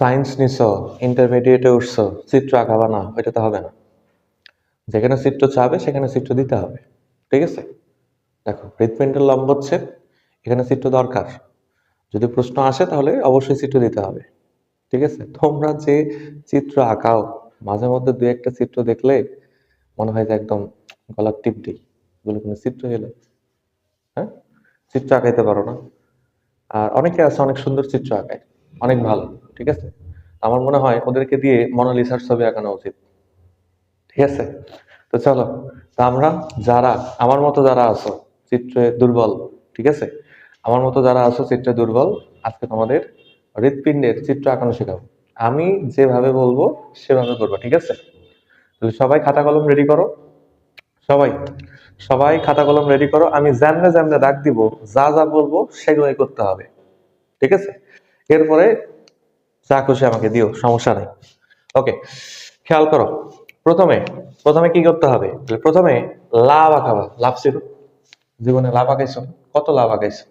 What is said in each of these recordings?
Science নিছ ইন্টারমিডিয়েটে উঠছো, চিত্র আঁকাবা না, ওইটা তো হবে না। যেখানে চিত্র চাবে, সেখানে চিত্র দিতে হবে, ঠিক আছে? দেখো হৃদপিণ্ডের লম্ব হচ্ছে এখানে চিত্র দরকার। যদি প্রশ্ন আসে, তাহলে অবশ্যই চিত্র দিতে হবে, ঠিক আছে? তোমরা যে চিত্র আঁকাও, মাঝে মধ্যে দু একটা চিত্র দেখলে মনে হয় যে একদম গলার টিপ দিই, এগুলো কোনো চিত্র এলো। হ্যাঁ? চিত্র আঁকাইতে পারো না। আর অনেকে আছে, অনেক সুন্দর চিত্র আঁকায়। অনেক ভালো, ঠিক আছে? আমার মনে হয় ওদেরকে দিয়ে মনালিসার ছবি আঁকানো উচিত, ঠিক আছে? তো চলো আমরা যারা, আমার মতো যারা আছো, চিত্রে দুর্বল, ঠিক আছে? আমার মতো যারা আছো, চিত্রে দুর্বল, আজকে তোমাদের হৃৎপিণ্ডের চিত্র আঁকানো শেখাবো। আমি যেভাবে বলব, সেভাবে করব, ঠিক আছে? তাহলে সবাই খাতা কলম রেডি করো? সবাই সবাই খাতা কলম রেডি করো। আমি জানলে জানলে ডাক দিব, যা যা বলব, সেগুলোই করতে হবে, ঠিক আছে? এরপরে যা খুশি আমাকে দিও, সমস্যা নেই। ওকে খেয়াল করো, প্রথমে প্রথমে কি করতে হবে? প্রথমে লাভ আঁকাবা, লাভ ছিল জীবনে লাভ আঁকাইছো কত লাভ আঁকাইছো?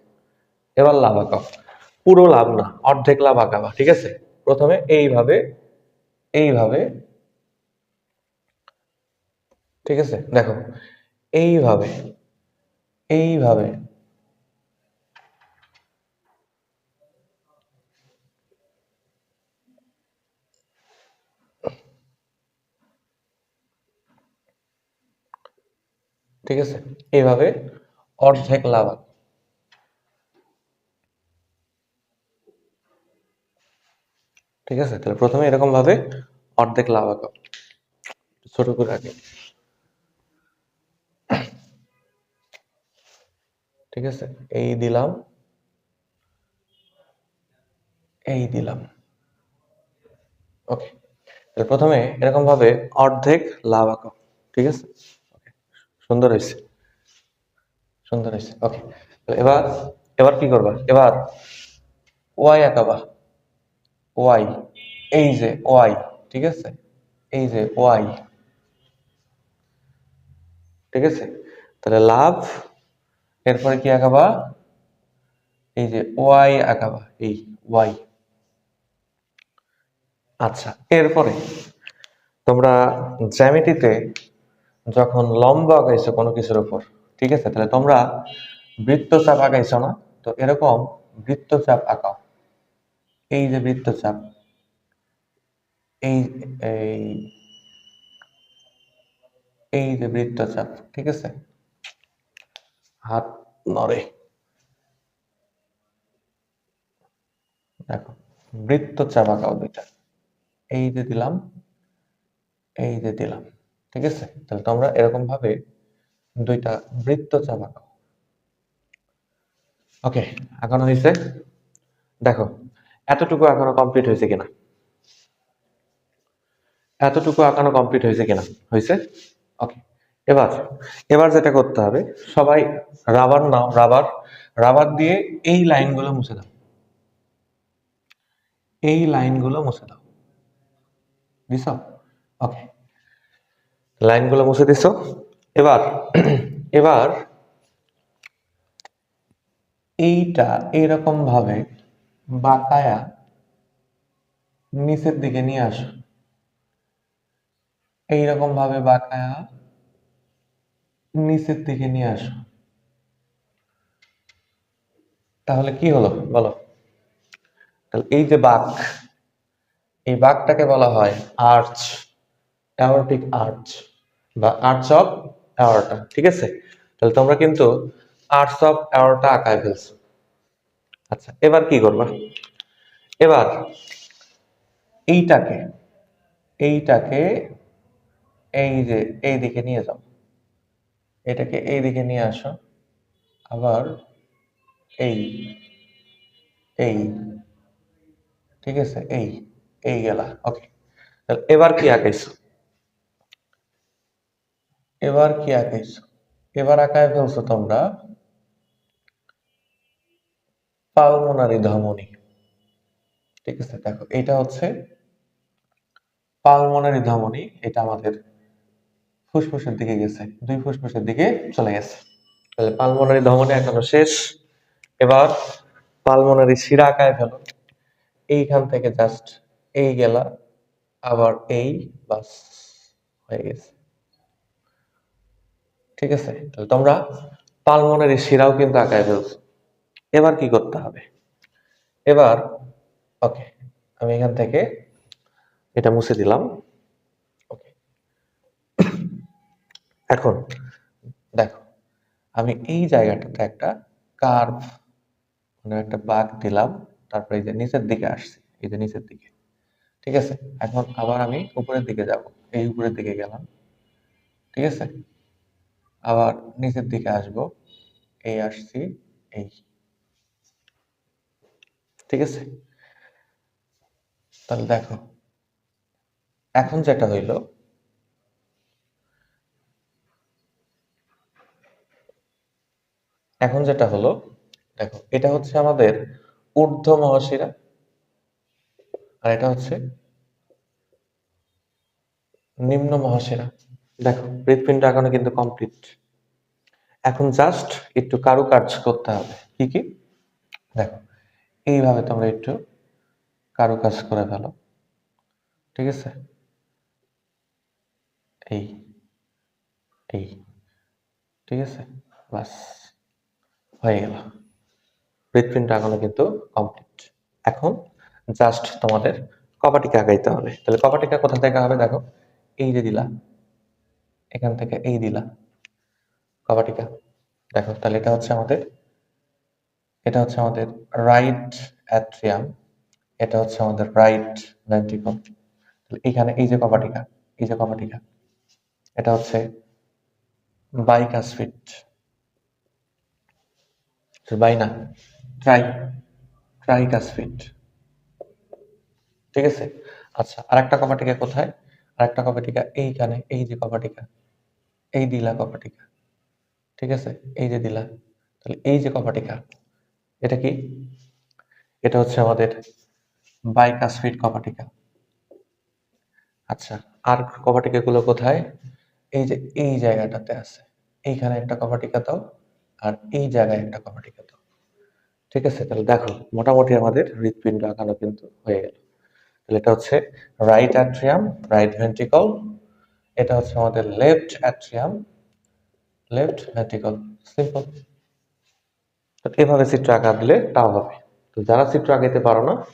এবার লাভ আঁকাও। পুরো লাভ না, অর্ধেক লাভ আঁকাবা, ঠিক আছে? প্রথমে এইভাবে এইভাবে, ঠিক আছে? দেখো, এইভাবে এইভাবে ঠিক আছে? এইভাবে অর্ধেক লাভ আঁকো। ঠিক আছে? তাহলে প্রথমে এরকম ভাবে অর্ধেক লাভ ছোট করে আগে। ঠিক আছে? এই দিলাম। এই দিলাম। ওকে। তাহলে প্রথমে এরকম ভাবে অর্ধেক লাভ আঁকাও ঠিক আছে? সুন্দর হয়েছে। সুন্দর হয়েছে। ওকে এবার এবার কি করবা? এবার ওয়াই আঁকাবা। ওয়াই এই যে ওয়াই ঠিক আছে? এই যে ওয়াই ঠিক আছে? তাহলে লাভ, এরপরে কি আঁকাবা? এই যে ওয়াই আঁকাবা, এই ওয়াই আচ্ছা এরপরে তোমরা জ্যামিতিতে যখন লম্ব আঁকাইছো কোনো কিছুর উপর, ঠিক আছে? তাহলে তোমরা বৃত্তচাপ আঁকাইছো না? তো এরকম বৃত্তচাপ আঁকাও। এই যে বৃত্তচাপ, এই এই এই যে বৃত্তচাপ, ঠিক আছে? হাত নড়ে। দেখো, বৃত্তচাপ আঁকাও দুইটা। এই যে দিলাম, এই যে দিলাম। ঠিক আছে? তাহলে তোমরা এরকম ভাবে দুইটা বৃত্তচাপ আঁকাও ওকে আঁকানো হয়েছে দেখো, এতটুকু আঁকানো কমপ্লিট হয়েছে কিনা? এতটুকু আঁকানো কমপ্লিট হয়েছে কিনা? হয়েছে ওকে, এবার এবার যেটা করতে হবে, সবাই রাবার নাও রাবার রাবার দিয়ে এই লাইনগুলো মুছে দাও। এই লাইনগুলো মুছে দাও। দিছ ওকে লাইনগুলো মুছে দিছো। এবার এবার এইটা এরকম ভাবে বাঁকায়া নিচের দিকে নিয়ে আসো। এইরকম ভাবে বাঁকায়া নিচের দিকে নিয়ে আসো। তাহলে কি হলো? বলো। এই যে বাঁক, এই বাঁকটাকে বলা হয় আর্চ, অ্যাওরটিক আর্চ। বা আর্চ অফ অ্যাওরটা ঠিক আছে? তাহলে তোমরা কিন্তু আর্চ অফ অ্যাওরটা আঁকায় ফেলছো। আচ্ছা এবার কি করবা? এবার এইটাকে এইটাকে এই যে এই দিকে নিয়ে যাও। এটাকে এই দিকে নিয়ে আসো। আবার এই এই, ঠিক আছে? এই এই গেলা ওকে এবার কি আঁকাইছো? এবার কি আঁকাইছো? এবার আঁকায় ফেলছো তোমরা পালমোনারি ধমনী। ঠিক আছে, দেখো, এটা হচ্ছে পালমোনারি ধমনী, এটা আমাদের ফুসফুসের দিকে গেছে, দুই ফুসফুসের দিকে চলে গেছে। তাহলে পালমোনারি ধমনী এখনও শেষ। এবার পালমোনারি শিরা আঁকায় ফেলো। এইখান থেকে জাস্ট এই গেলা, আবার এই, বাস, হয়ে গেছে। ঠিক আছে? তাহলে তোমরা পালমোনারি শিরাও কিন্তু আঁকায় ফেলছো। এবার কি করতে হবে? এবার ওকে আমি এখান থেকে এটা মুছে দিলাম। এখন দেখো, আমি এই জায়গাটাতে একটা কার্ভ মানে একটা বাঘ দিলাম, তারপরে এই যে নিচের দিকে আসছি, এই যে নিচের দিকে। ঠিক আছে? এখন আবার আমি উপরের দিকে যাব। এই উপরের দিকে গেলাম। ঠিক আছে? আবার নিচের দিকে আসব। এই আসছি, এই। ঠিক আছে? তাহলে দেখো, এখন যেটা হইল, এখন যেটা হলো, দেখো, এটা হচ্ছে আমাদের ঊর্ধ্ব মহাশিরা, আর এটা হচ্ছে নিম্ন মহাশিরা। দেখো হৃৎপিণ্ড আঁকানো কিন্তু কমপ্লিট এখন জাস্ট একটু কারুকার্য করতে হবে। কি কি? দেখো, এইভাবে তোমরা একটু কারুকাজ করে ফেলো। ঠিক আছে? এই এই, ঠিক আছে? বাস হয়ে গেল। হৃৎপিণ্ড আঁকানো কিন্তু কমপ্লিট এখন জাস্ট তোমাদের কপাটিকা আঁকাইতে হবে। তাহলে কপাটিকা কোথা থেকে হবে? দেখো, এই যে দিলা। এখান থেকে এই দিলা। কপাটিকা দেখো, তাহলে এটা হচ্ছে আমাদের, এটা হচ্ছে আমাদের রাইট অ্যাট্রিয়াম এটা হচ্ছে আমাদের রাইট ভেন্ট্রিকল এখানে এই যে কপাটিকা এই যে কপাটিকা এটা হচ্ছে বাইকাসফিট বাই না? ট্রাই ট্রাইকাসফিট ঠিক আছে? আচ্ছা আরেকটা কপাটিকা কোথায়? আরেকটা কপাটিকা এইখানে, এই যে কপাটিকা এই দিলা কপাটিকা। ঠিক আছে? এই যে দিলা। তাহলে এই যে কপাটিকা, এটা কি? এটা হচ্ছে আমাদের বাইকাসফিট কপাটিকা। আচ্ছা আর কপাটিকা গুলো কোথায়? এই যে এই জায়গাটাতে আছে। এইখানে একটা কপাটিকা দাও, আর এই জায়গায় একটা কপাটিকা দাও। ঠিক আছে? তাহলে দেখো, মোটামুটি আমাদের হৃৎপিণ্ড আঁকানো কিন্তু হয়ে গেল। তাহলে এটা হচ্ছে রাইট অ্যাট্রিয়াম রাইট ভেন্ট্রিকল এটা হচ্ছে আমাদের left atrium left ventricle simple এভাবে চিত্র আঁকা দিলে তাও হবে। তো যারা চিত্র আঁকাইতে পারো না